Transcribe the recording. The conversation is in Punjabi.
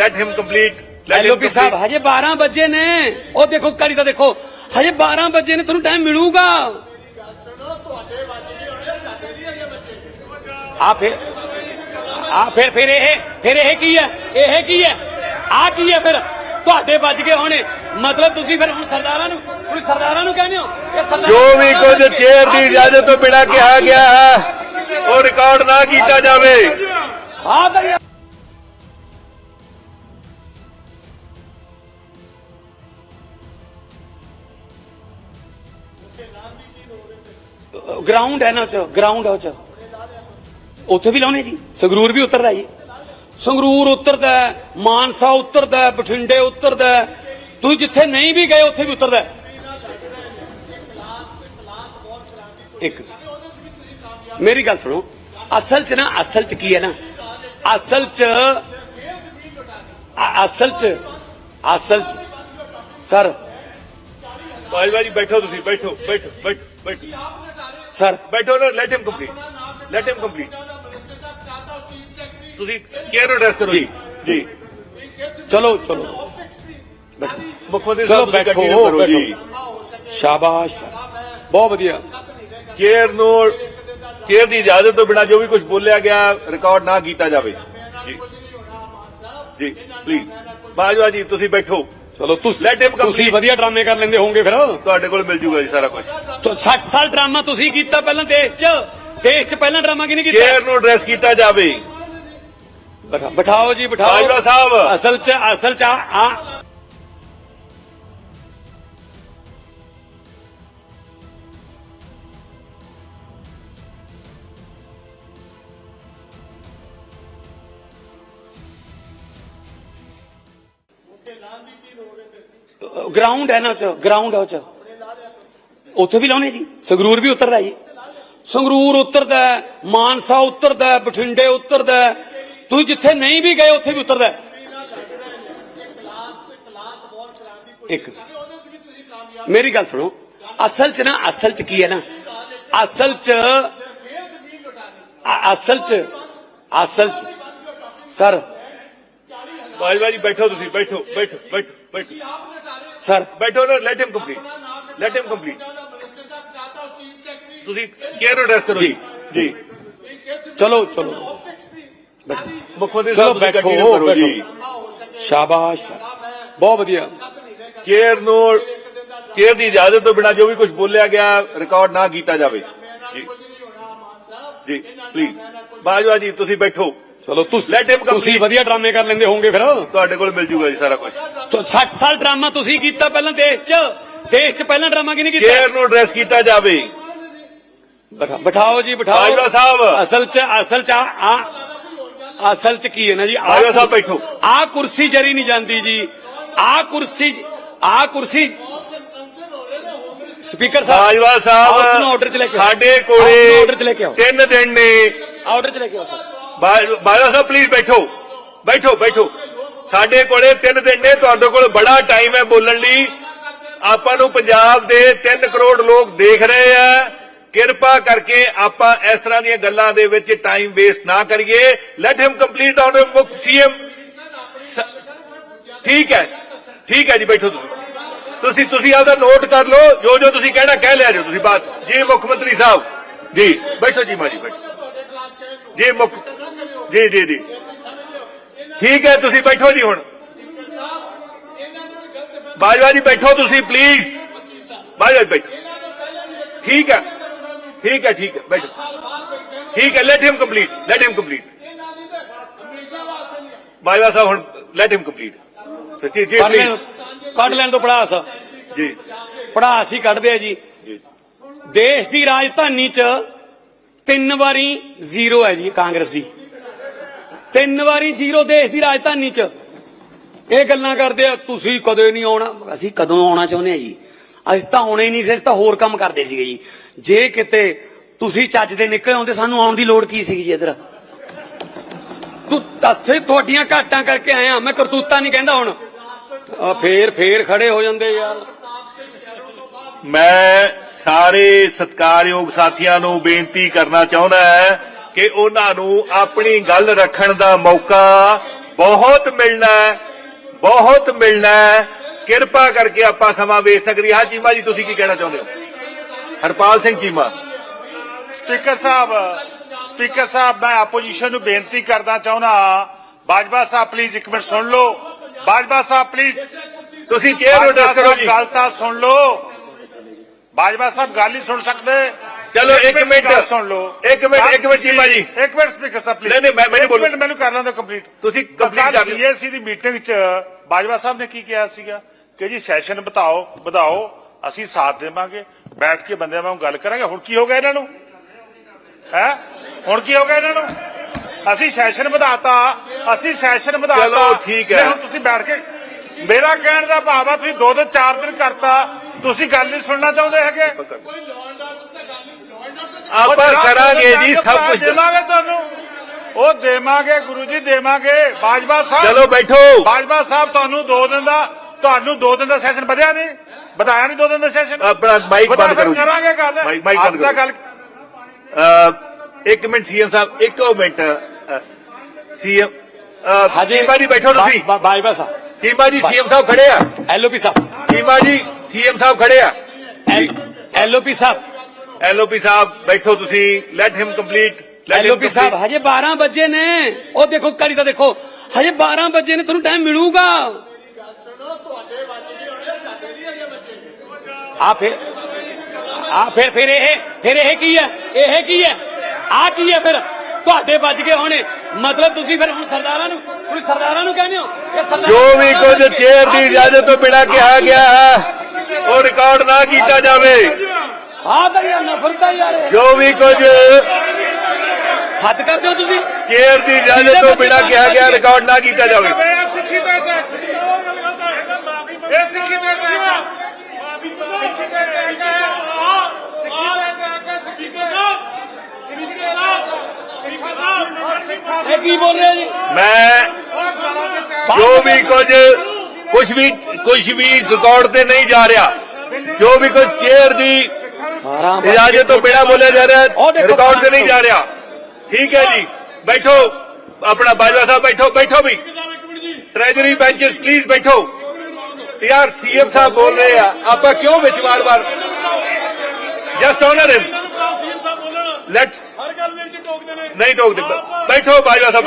let him complete. Let him LOP ਸਾਹਿਬ. ਹਜੇ 12 ਵਜੇ ਨੇ। ਉਹ ਦੇਖੋ ਕਰੀ ਤਾਂ ਦੇਖੋ। ਹਜੇ 12 ਵਜੇ ਨੇ ਤੁਹਾਨੂੰ ਟਾਈਮ ਮਿਲੂਗਾ। ਆ ਫਿਰ ਆ ਫਿਰ ਫਿਰ ਇਹ ਫਿਰ ਇਹ ਕੀ ਹੈ? ਇਹ ਕੀ ਹੈ? ਆ ਕੀ ਹੈ ਫਿਰ? ਤੁਹਾਡੇ ਵੱਜ ਗਏ ਹੋਣੇ। ਮਤਲਬ ਤੁਸੀਂ ਫਿਰ ਹੁਣ ਸਰਦਾਰਾਂ ਨੂੰ ਤੁਸੀਂ ਸਰਦਾਰਾਂ ਨੂੰ ਕਹਿੰਦੇ ਹੋ ਜੋ ਵੀ ਕੁਝ ਚੇਅਰ ਦੀ ਇਜਾਜ਼ਤ ਤੋਂ ਬਿਨਾਂ ਕਿਹਾ ਗਿਆ ਹੈ ਉਹ ਰਿਕਾਰਡ ਨਾ ਕੀਤਾ ਜਾਵੇ। ਆ ਤਾਂ ਗਰਾਊਂਡ ਹੈ ਨਾ ਉਹ ਚ ਗਰਾਊਂਡ ਹੈ ਉਹ ਚ ਉੱਥੇ ਵੀ ਲਾਉਣੇ ਜੀ। ਸੰਗਰੂਰ ਵੀ ਉਤਰਦਾ ਜੀ। ਸੰਗਰੂਰ ਉਤਰਦਾ ਮਾਨਸਾ ਉਤਰਦਾ ਬਠਿੰਡੇ ਉਤਰਦਾ ਤੁਸੀਂ ਜਿੱਥੇ ਨਹੀਂ ਵੀ ਗਏ, ਉੱਥੇ ਵੀ ਉਤਰਦਾ ਇੱਕ ਮੇਰੀ ਗੱਲ ਸੁਣੋ। ਅਸਲ ਚ ਨਾ, ਅਸਲ ਚ ਕੀ ਹੈ ਨਾ? ਅਸਲ ਚ ਅਸਲ ਚ ਅਸਲ ਚ। ਸਰ ਬਾਜਵਾ ਜੀ ਬੈਠੋ ਤੁਸੀਂ ਬੈਠੋ ਬੈਠੋ ਬੈਠੋ ਬੈਠੋ ਸਰ ਬੈਠੋ ਨਾ let him complete let him complete ਤੁਸੀਂ ਕੇਅਰ ਐਡਰੈਸ ਕਰੋ ਜੀ ਜੀ ਚਲੋ ਚਲੋ ਬੈਠੋ ਮੁੱਖ ਮੰਤਰੀ ਚਲੋ ਸਾਹਿਬ ਤੁਸੀਂ ਬੈਠੋ, ਕੰਟੀਨਿਊ ਕਰੋ ਜੀ ਸ਼ਾਬਾਸ਼ ਬਹੁਤ ਵਧੀਆ ਚੇਅਰ ਨੂੰ ਚੇਅਰ ਦੀ ਇਜਾਜ਼ਤ ਤੋਂ ਬਿਨਾਂ ਜੋ ਵੀ ਕੁਝ ਬੋਲਿਆ ਗਿਆ ਰਿਕਾਰਡ ਨਾ ਕੀਤਾ ਜਾਵੇ ਜੀ ਜੀ ਪਲੀਜ਼ ਬਾਜਵਾ ਜੀ ਤੁਸੀਂ ਬੈਠੋ ਚਲੋ ਤੁਸੀਂ. ਤੁਸੀਂ ਵਧੀਆ ਡਰਾਮੇ ਕਰ ਲੈਂਦੇ ਹੋਵੋਗੇ ਫਿਰ। ਤੁਹਾਡੇ ਕੋਲ ਮਿਲ ਜੂਗਾ ਜੀ ਸਾਰਾ ਕੁਝ ਤੋ 60 ਸਾਲ ਡਰਾਮਾ ਤੁਸੀਂ ਕੀਤਾ ਪਹਿਲਾਂ ਦੇਸ਼ 'ਚ। ਦੇਸ਼ 'ਚ ਪਹਿਲਾਂ ਡਰਾਮਾ ਕਿਹਨੇ ਕੀਤਾ? ਚੇਅਰ ਨੂੰ ਐਡਰੈਸ ਕੀਤਾ ਜਾਵੇ। ਬਿਠਾ- ਬਿਠਾਓ ਜੀ ਬਿਠਾਓ। ਬਾਜਵਾ ਸਾਹਿਬ। ਅਸਲ 'ਚ ਅਸਲ 'ਚ ਆ ਗਰਾਊਂਡ ਹੈ ਨਾ ਚ ਗਰਾਊਂਡ ਹੈ ਉਹ ਚ ਉੱਥੇ ਵੀ ਲਾਉਣੇ ਜੀ ਸੰਗਰੂਰ ਵੀ ਉਤਰਦਾ ਜੀ ਸੰਗਰੂਰ ਉਤਰਦਾ ਮਾਨਸਾ ਉਤਰਦਾ ਬਠਿੰਡੇ ਉਤਰਦਾ ਤੁਸੀਂ ਜਿੱਥੇ ਨਹੀਂ ਵੀ ਗਏ ਉੱਥੇ ਵੀ ਉਤਰਦਾ ਇੱਕ ਮੇਰੀ ਗੱਲ ਸੁਣੋ ਅਸਲ ਚ ਨਾ ਅਸਲ ਚ ਕੀ ਹੈ ਨਾ ਅਸਲ ਚ ਅਸਲ ਚ ਅਸਲ ਚ ਸਰ ਬਾਜਵਾ ਜੀ ਬੈਠੋ ਤੁਸੀਂ ਬੈਠੋ ਬੈਠੋ ਬੈਠੋ ਬੈਠੋ ਸਰ ਬੈਠੋ ਨਾ let him complete let him complete ਤੁਸੀਂ ਕੇਅਰ ਐਡਰੈਸ ਕਰੋ ਜੀ ਜੀ ਚਲੋ ਚਲੋ ਬੈਠੋ ਮੁੱਖ ਮੰਤਰੀ ਚਲੋ ਸਾਹਿਬ ਤੁਸੀਂ ਬੈਠੋ, ਕੰਟੀਨਿਊ ਕਰੋ ਜੀ ਸ਼ਾਬਾਸ਼ ਬਹੁਤ ਵਧੀਆ ਚੇਅਰ ਨੂੰ ਚੇਅਰ ਦੀ ਇਜਾਜ਼ਤ ਤੋਂ ਬਿਨਾਂ ਜੋ ਵੀ ਕੁਝ ਬੋਲਿਆ ਗਿਆ ਰਿਕਾਰਡ ਨਾ ਕੀਤਾ ਜਾਵੇ। ਜੀ ਜੀ ਪਲੀਜ਼ ਬਾਜਵਾ ਜੀ ਤੁਸੀਂ ਬੈਠੋ ਚਲੋ ਤੁਸੀਂ Let him complete. ਤੁਸੀਂ ਵਧੀਆ ਡਰਾਮੇ ਕਰ ਲੈਂਦੇ ਹੋਵੋਗੇ ਫਿਰ। ਤੁਹਾਡੇ ਕੋਲ ਮਿਲ ਜੂਗਾ ਜੀ ਸਾਰਾ ਕੁਝ ਤੋ 60 ਸਾਲ ਡਰਾਮਾ ਤੁਸੀਂ ਕੀਤਾ ਪਹਿਲਾਂ ਦੇਸ਼ 'ਚ। ਦੇਸ਼ 'ਚ ਪਹਿਲਾਂ ਡਰਾਮਾ ਕਿਹਨੇ ਕੀਤਾ? ਚੇਅਰ ਨੂੰ ਐਡਰੈਸ ਕੀਤਾ ਜਾਵੇ। ਬਿਠਾ- ਬਿਠਾਓ ਜੀ ਬਿਠਾਓ। ਬਾਜਵਾ ਸਾਹਿਬ। ਅਸਲ 'ਚ ਅਸਲ 'ਚ ਆ ਆ- ਅਸਲ 'ਚ ਕੀ ਹੈ ਨਾ ਜੀ? ਆਹ ਬਾਜਵਾ ਸਾਹਿਬ ਕੁਰਸੀ- ਬੈਠੋ। ਆਹ ਕੁਰਸੀ ਜਰੀ ਨਹੀਂ ਜਾਂਦੀ ਜੀ। ਆਹ ਕੁਰਸੀ ਆਹ ਕੁਰਸੀ ਸਪੀਕਰ ਸਾਹਿਬ। ਬਾਜਵਾ ਸਾਹਿਬ ਉਸਨੂੰ ਆਰਡਰ 'ਚ ਲੈ ਕੇ ਆਓ। ਸਾਡੇ ਕੋਲੇ ਆਰਡਰ 'ਚ ਲੈ ਕੇ ਆਓ। ਤਿੰਨ ਦਿਨ ਨੇ। ਆਰਡਰ 'ਚ ਲੈ ਕੇ ਆਓ ਸਰ। ਬਾਜਵਾ ਸਾਹਿਬ ਪਲੀਜ਼ ਬੈਠੋ। ਬੈਠੋ ਬੈਠੋ। ਸਾਡੇ ਕੋਲੇ ਤਿੰਨ ਦਿਨ ਨੇ, ਤੁਹਾਡੇ ਕੋਲ ਬੜਾ ਟਾਈਮ ਹੈ ਬੋਲਣ ਲਈ। ਆਪਾਂ ਨੂੰ ਪੰਜਾਬ ਦੇ 3 ਕਰੋੜ ਲੋਕ ਦੇਖ ਰਹੇ ਆ। ਕਿਰਪਾ ਕਰਕੇ ਆਪਾਂ ਇਸ ਤਰ੍ਹਾਂ ਦੀਆਂ ਗੱਲਾਂ ਦੇ ਵਿੱਚ ਟਾਈਮ ਵੇਸਟ ਨਾ ਕਰੀਏ। ਲੈਟ ਹਿਮ ਕੰਪਲੀਟ ਆਨ ਮੁੱਖ ਸੀਐਮ ਠੀਕ ਹੈ। ਠੀਕ ਹੈ ਜੀ, ਬੈਠੋ ਤੁਸੀਂ। ਤੁਸੀਂ ਤੁਸੀਂ ਆਪਦਾ ਨੋਟ ਕਰ ਲਓ। ਜੋ ਜੋ ਤੁਸੀਂ ਕਹਿਣਾ, ਕਹਿ ਲਿਆ ਜੋ ਤੁਸੀਂ ਬਾਤ ਜੀ, ਮੁੱਖ ਮੰਤਰੀ ਸਾਹਿਬ। ਜੀ, ਬੈਠੋ ਜੀ ਮਾਜੀ ਬੈਠੋ। ਜੀ, ਮੁੱਖ ਜੀ ਜੀ ਜੀ। ਠੀਕ ਹੈ ਤੁਸੀਂ ਬੈਠੋ ਜੀ ਹੁਣ। ਬਾਜਵਾ ਜੀ ਬੈਠੋ ਤੁਸੀਂ ਪਲੀਜ਼ ਬਾਜਵਾ ਜੀ ਬੈਠੋ। ਠੀਕ ਹੈ ਠੀਕ ਹੈ ਠੀਕ ਹੈ ਬੈਠੋ। ਠੀਕ ਹੈ let him complete let him complete Bajwa sahib ਹੁਣ ਲੈਟ ਹਿਮ ਕੰਪਲੀਟ ਜੀ ਜੀ ਕੱਢ ਲੈਣ please, ਕੱਢ ਲੈਣ ਤੋਂ ਪੜਾਸ। ਜੀ। ਪੜਾਸ ਹੀ ਕੱਢਦੇ ਆ ਜੀ। ਦੇਸ਼ ਦੀ ਰਾਜਧਾਨੀ 'ਚ ਤਿੰਨ ਵਾਰੀ ਜ਼ੀਰੋ ਹੈ ਜੀ ਕਾਂਗਰਸ ਦੀ। ਤਿੰਨ ਵਾਰੀ ਜ਼ੀਰੋ ਦੇਸ਼ ਦੀ ਰਾਜਧਾਨੀ 'ਚ। ਇਹ ਗੱਲਾਂ ਕਰਦੇ ਆ, ਤੁਸੀਂ ਕਦੇ ਨਹੀਂ ਆਉਣਾ। ਅਸੀਂ ਕਦੋਂ ਆਉਣਾ ਚਾਹੁੰਦੇ ਆ ਜੀ? ਅਸੀਂ ਤਾਂ ਆਉਣਾ ਹੀ ਨਹੀਂ ਸੀ, ਅਸੀਂ ਤਾਂ ਹੋਰ ਕੰਮ ਕਰਦੇ ਸੀਗੇ ਜੀ। ਜੇ ਕਿਤੇ ਤੁਸੀਂ ਚੱਜ ਦੇ ਨਿਕਲ ਆਉਂਦੇ, ਸਾਨੂੰ ਆਉਣ ਦੀ ਲੋੜ ਕੀ ਸੀ ਜੀ ਇਧਰ? ਤੂੰ ਦੱਸੇ, ਤੁਹਾਡੀਆਂ ਘਾਟਾਂ ਕਰਕੇ ਆਇਆ, ਮੈਂ ਕਰਤੂਤਾ ਨਹੀਂ ਕਹਿੰਦਾ ਹੁਣ। ਆ ਫੇਰ ਫੇਰ ਖੜੇ ਹੋ ਜਾਂਦੇ ਯਾਰ। ਮੈਂ ਸਾਰੇ ਸਤਿਕਾਰਯੋਗ ਸਾਥੀਆਂ ਨੂੰ ਬੇਨਤੀ ਕਰਨਾ ਚਾਹੁੰਦਾ ਹੈ ਕਿ ਉਹਨਾਂ ਨੂੰ ਆਪਣੀ ਗੱਲ ਰੱਖਣ ਦਾ ਮੌਕਾ ਬਹੁਤ ਮਿਲਣਾ ਹੈ ਬਹੁਤ ਮਿਲਣਾ ਹੈ। ਕਿਰਪਾ ਕਰਕੇ ਆਪਾਂ ਸਮਾਂ ਨਾ ਕਰੀਏ ਹਾਂ। ਚੀਮਾ ਜੀ ਤੁਸੀਂ ਕੀ ਕਹਿਣਾ ਚਾਹੁੰਦੇ ਹੋ? ਹਰਪਾਲ ਸਿੰਘ ਚੀਮਾ। ਸਪੀਕਰ ਸਾਹਿਬ ਸਪੀਕਰ ਸਾਹਿਬ ਮੈਂ ਆਪੋਜੀਸ਼ਨ ਨੂੰ ਬੇਨਤੀ ਕਰਨਾ ਚਾਹੁੰਦਾ ਬਾਜਵਾ ਸਾਹਿਬ ਪਲੀਜ਼ ਇੱਕ ਮਿੰਟ ਸੁਣ ਲਓ। ਬਾਜਵਾ ਸਾਹਿਬ ਪਲੀਜ਼ ਤੁਸੀਂ ਚੇਅਰ ਅਡਰੈਸ ਕਰੋ ਜੀ? ਗੱਲ ਤਾਂ ਸੁਣ ਲਓ। ਬਾਜਵਾ ਸਾਹਿਬ ਗੱਲ ਨਹੀਂ ਸੁਣ ਸਕਦੇ? ਚਲੋ, ਇੱਕ ਦੀ ਮਿੰਟ। ਗੱਲ ਸੁਣ ਲਓ। ਇੱਕ ਮਿੰਟ, ਇੱਕ ਮਿੰਟ ਚੀਮਾ ਜੀ। ਇੱਕ ਮਿੰਟ ਸਪੀਕਰ ਸਾਹਿਬ ਪਲੀਜ਼ ਨਹੀਂ, ਨਹੀਂ, ਮੈਂ- ਮਿੰਟ ਬੋਲੋ। ਮੈਨੂੰ ਕਰ ਲੈਂਦੇ ਕੰਪਲੀਟ ਤੁਸੀਂ complete ਕਰ ਲਓ। ਬੀਐਸਸੀ ਦੀ ਮੀਟਿੰਗ 'ਚ ਬਾਜਵਾ ਸਾਹਿਬ ਨੇ ਕੀ ਕਿਹਾ ਸੀਗਾ? ਕਿ ਜੀ ਸੈਸ਼ਨ ਬਤਾਓ ਵਧਾਓ ਅਸੀਂ ਸਾਥ ਦੇਵਾਂਗੇ। ਬੈਠ ਕੇ ਬੰਦਿਆਂ ਵਾਂਗ ਗੱਲ ਕਰਾਂਗੇ। ਹੁਣ ਕੀ ਹੋ ਗਿਆ ਇਹਨਾਂ ਨੂੰ? ਹੈ? ਹੁਣ ਕੀ ਹੋ ਗਿਆ ਇਹਨਾਂ ਨੂੰ? ਅਸੀਂ ਸੈਸ਼ਨ ਵਧਾਤਾ ਅਸੀਂ ਸੈਸ਼ਨ ਵਧਾਤਾ। ਚਲੋ, ਠੀਕ ਹੈ। ਹੁਣ ਤੁਸੀਂ ਬੈਠ ਕੇ ਮੇਰਾ ਕਹਿਣ ਦਾ ਭਾਵ ਆ ਤੁਸੀਂ ਦੋ ਦੋ ਚਾਰ ਦਿਨ ਕਰਤਾ। ਤੁਸੀਂ ਗੱਲ ਨਹੀਂ ਸੁਣਨਾ ਚਾਹੁੰਦੇ ਹੈਗੇ। ਆਪਾਂ ਕਰਾਂਗੇ ਜੀ ਸਭ ਕੁਝ। ਦੇਵਾਂਗੇ ਤੁਹਾਨੂੰ। ਉਹ ਦੇਵਾਂਗੇ ਗੁਰੂ ਜੀ ਦੇਵਾਂਗੇ। ਬਾਜਵਾ ਸਾਹਿਬ ਚਲੋ ਬੈਠੋ। ਬਾਜਵਾ ਸਾਹਿਬ ਤੁਹਾਨੂੰ ਦੋ ਦਿਨ ਦਾ ਤੁਹਾਨੂੰ ਦੋ ਦਿਨ ਦਾ ਸੈਸ਼ਨ ਵਧਿਆ ਨਹੀਂ? ਵਧਾਇਆ ਨਹੀਂ ਦੋ ਦਿਨ ਦਾ ਸੈਸ਼ਨ ਆਪਣਾ ਮਾਈਕ ਬੰਦ ਕਰੋ ਕਰਾਂਗੇ ਗੱਲ। ਮਾਈਕ- ਬੰਦ ਕਰੋ। ਗੱਲ ਇੱਕ ਮਿੰਟ ਸੀਐਮ ਸਾਹਿਬ ਇੱਕੋ ਮਿੰਟ। ਸੀਐਮ ਚੀਮਾ ਜੀ ਬੈਠੋ ਤੁਸੀਂ। ਬਾਜਵਾ ਸਾਹਿਬ। ਚੀਮਾ ਜੀ ਸੀਐਮ ਸਾਹਿਬ ਖੜੇ ਆ। ਐਲਓਪੀ ਸਾਹਿਬ। ਚੀਮਾ ਜੀ ਸੀਐਮ ਸਾਹਿਬ ਖੜੇ ਆ। ਐਲਓਪੀ ਸਾਹਿਬ। ਐਲਓਪੀ ਸਾਹਿਬ ਬੈਠੋ ਤੁਸੀਂ। Let him complete LOP sahib ਹਜੇ 12 ਵਜੇ ਨੇ। ਉਹ ਦੇਖੋ ਕਰੀ ਤਾਂ ਦੇਖੋ। ਹਜੇ 12 ਵਜੇ ਨੇ ਤੁਹਾਨੂੰ ਟਾਈਮ ਮਿਲੂਗਾ। ਆ ਫਿਰ ਆ ਫਿਰ ਫਿਰ ਇਹ ਫਿਰ ਇਹ ਕੀ ਹੈ? ਇਹ ਕੀ ਹੈ? ਆ ਕੀ ਹੈ ਫਿਰ? ਤੁਹਾਡੇ ਵੱਜ ਗਏ ਹੋਣੇ। ਮਤਲਬ ਤੁਸੀਂ ਫਿਰ ਹੁਣ ਸਰਦਾਰਾਂ ਨੂੰ ਤੁਸੀਂ ਸਰਦਾਰਾਂ ਨੂੰ ਕਹਿੰਦੇ ਹੋ? ਜੋ ਵੀ ਕੁਝ ਚੇਅਰ ਦੀ ਇਜਾਜ਼ਤ ਤੋਂ ਬਿਨਾਂ ਕਿਹਾ ਗਿਆ ਹੈ ਉਹ ਰਿਕਾਰਡ ਨਾ ਕੀਤਾ ਜਾਵੇ। ਹਾਂ ਤਾਂ ਯਾਰ ਨਫ਼ਰਤ ਹੈ ਯਾਰ ਇਹ। ਜੋ ਵੀ ਕੁਝ? ਹੱਦ ਕਰਦੇ ਹੋ ਤੁਸੀਂ? ਚੇਅਰ ਦੀ ਇਜਾਜ਼ਤ ਤੋਂ ਬਿਨਾਂ ਕਿਹਾ ਗਿਆ ਰਿਕਾਰਡ ਨਾ ਕੀਤਾ ਜਾਵੇ। ਇਹ ਸਿੱਖੀ ਦਾ ਅਟੈਕ ਇਹ ਸਿੱਖੀ ਦਾ ਅਟੈਕ ਹੈ ਸਿੱਖੀ ਦਾ ਅਟੈਕ ਹੈ ਸਿੱਖੀ ਦਾ ਅਟੈਕ ਹੈ speaker sahib speaker sahib speaker sahib ਇਹ ਕੀ ਬੋਲ ਰਹੇ ਜੀ? ਮੈਂ ਜੋ ਵੀ ਕੁਝ ਕੁਝ ਵੀ ਕੁਝ ਵੀ ਰਿਕਾਰਡ ਤੇ ਨਹੀਂ ਜਾ ਰਿਹਾ। ਜੋ ਵੀ ਕੁਝ ਚੇਅਰ ਦੀ ਇਜਾਜ਼ਤ ਤੋਂ ਬਿਨਾਂ ਬੋਲਿਆ ਜਾ ਰਿਹਾ ਰਿਕਾਰਡ ਤੇ ਨਹੀਂ ਜਾ ਰਿਹਾ। ਠੀਕ ਹੈ ਜੀ ਬੈਠੋ। ਆਪਣਾ ਬਾਜਵਾ ਸਾਹਿਬ ਬੈਠੋ ਬੈਠੋ ਵੀ। ਟ੍ਰੈਜਰੀ ਬੈਂਚਸ ਪਲੀਜ਼ ਬੈਠੋ। ਯਾਰ ਸੀਐਮ ਸਾਹਿਬ ਬੋਲ ਰਹੇ ਆ ਆਪਾਂ ਕਿਉਂ ਵਿੱਚ ਵਾਰ-ਵਾਰ ਜਸਟ ਆਨਰ ਹਿਮ ਲੈਟਸ ਹਰ ਗੱਲ ਦੇ ਵਿੱਚ ਟੋਕਦੇ ਨੇ ਨਹੀਂ ਟੋਕਦੇ ਬੈਠੋ ਬਾਜਵਾ ਸਾਹਿਬ